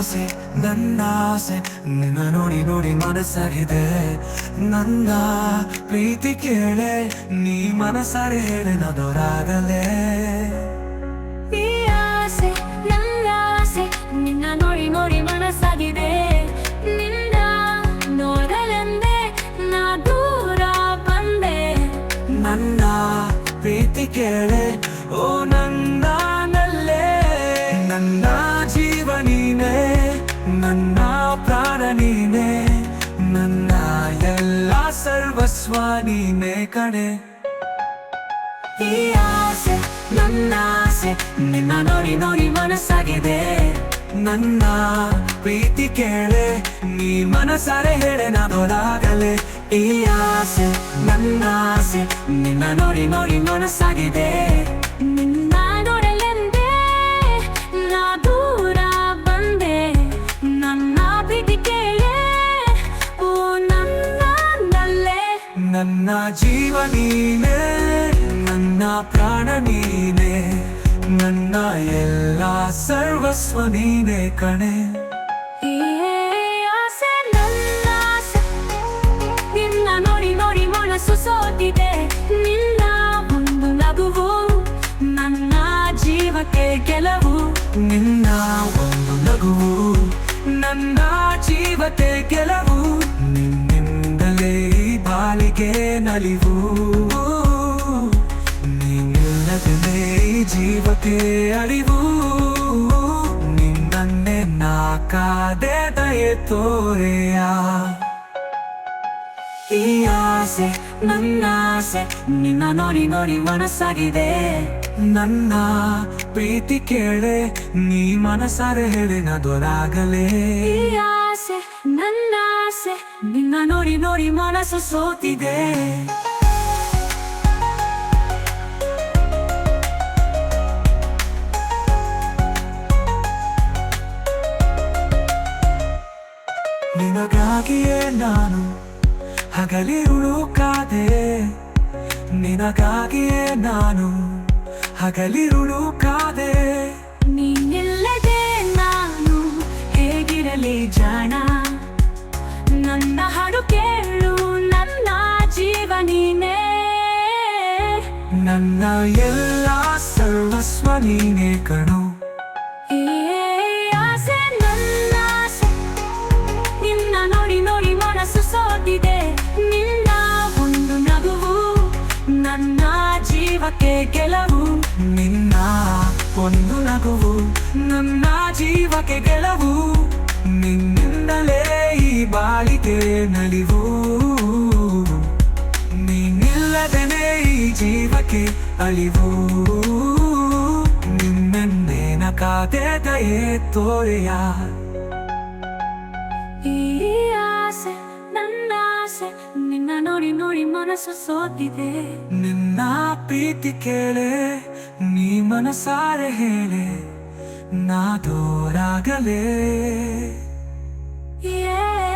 ಆಸೆ ನನ್ನ ಆಸೆ ನಿನ್ನ ನೋಡಿ ನೋಡಿ ಮನಸ್ಸಾಗಿದೆ. ನನ್ನ ಪ್ರೀತಿ ಕೇಳೆ ನೀ ಮನಸಾರೆ ಹೇಳೆ ನದೋರಾಗಲೇ. ಈ ಆಸೆ ನನ್ನ ಆಸೆ ನಿನ್ನ ನೋಡಿ ನೋಡಿ ಮನಸ್ಸಾಗಿದೆ. ನಿನ್ನ ನೋಡಲೆಂದೇ ನಾ ದೂರ ಬಂದೆ. ನನ್ನ ಪ್ರೀತಿ ಕೇಳೆ ಓ ನನ್ನ ನಲ್ಲೇ ನನ್ನ ಜೀವ ಸರ್ವಸ್ವ ನೀನೇ ಕಣೆ. ಈ ಆಸೆ ನನ್ನ ಆಸೆ ನಿನ್ನ ನೋಡಿ ನೋಡಿ ಮನಸ್ಸಾಗಿದೆ. ನನ್ನ ಪ್ರೀತಿ ಕೇಳೆ ನೀ ಮನಸಾರೆ ಹೇಳೆ ನಾನೋದಾಗಲೇ ಈ ಆಸೆ ನನ್ನ ಆಸೆ ನಿನ್ನ ನೋಡಿ ನೋಡಿ ಮನಸ್ಸಾಗಿದೆ. ನನ್ನ ಜೀವ ನೀನೆ, ನನ್ನ ಪ್ರಾಣ ನೀನೆ, ನನ್ನ ಎಲ್ಲ ಸರ್ವಸ್ವ ನೀನೆ ಕಣೆ. ನನ್ನ ನೋಡಿ ನೋಡಿ ಮನಸ್ಸು ಸೋತಿದೆ. ನಿನ್ನ ಒಂದು ನಗುವು, ನನ್ನ ಜೀವಕ್ಕೆ ಗೆಲುವು. ನಿನ್ನ ಒಂದು ನಗುವು, ನನ್ನ ಜೀವಕ್ಕೆ ಈ ಬಾಳಿಗೆ ನಲಿವು. ನೀನಿಲ್ಲದೆ ಜೀವಕ್ಕೆ ಅರಿವು ನಿನ್ನನ್ನೇ ನಾಕಾದೆ ದಯೆ ತೋರೆಯ. ಈ ಆಸೆ, ನನ್ನ ಆಸೆ, ನಿನ್ನ ನೋಡಿ ನೋಡಿ ಮನಸ್ಸಾಗಿದೆ. ನನ್ನ ಪ್ರೀತಿ ಕೇಳೆ, ನೀ ಮನಸಾರೆ ಹೇಳಿ ನದೊರಾಗಲೇ ಆಸೆ ನನ್ನ ಆಸೆ ನಿನ್ನ ನೋಡಿ ನೋಡಿ ಮನಸ್ಸು ಸೋತಿದೆ ನಿನಗಾಗಿಯೇ ನಾನು ಹಗಲಿರುಳು ಕಾದೆ ನಿನಗಾಗಿಯೇ ನಾನು ಹಗಲಿರುಳು ಕಾದೆ ನೀನಿಲ್ಲದೆ ನಾನು ಹೇಗಿರಲಿ ಜಾಣ ನನ್ನ ಹಾಡು ಕೇಳು ನನ್ನ ಜೀವ ನೀನೇ ನನ್ನ ಎಲ್ಲ ಸರ್ವಸ್ವ ನೀನೇ ಕಣು. ಈ ಆಸೆ ನನ್ನ ನಿನ್ನ ನೋಡಿ ನೋಡಿ ಮನಸ್ಸು ಸೋತಿದೆ. ನಿನ್ನ ಒಂದು ನಗುವು ನನ್ನ ಜೀವಕ್ಕೆ ಗೆಲುವು. ನಿನ್ನ ಒಂದು ನಗುವು ನನ್ನ ಜೀವಕ್ಕೆ ಗೆಲುವು. ನಿನ್ನಿಂದಲೇ ಈ ಬಾಳಿಗೆ ನಲಿವು. ನೀನಿಲ್ಲದೇನೆ ಈ ಜೀವಕ್ಕೆ ಅಳಿವು. ನಿನ್ನೆನ್ನೇನ ಕಾದೆ ದಯೆ ತೋರೆಯ. ಈ ಆಸೆ ನನ್ನ ಆಸೆ ನಿನ್ನ ನೋಡಿ ನೋಡಿ ಮನಸ್ಸು ಸೋತಿದೆ. ನಿನ್ನ ಪ್ರೀತಿ ಕೇಳೆ ನೀ ಮನಸಾರೆ ಹೇಳೆ. ನಾ ದೂರಾಗಲೇ Yeah.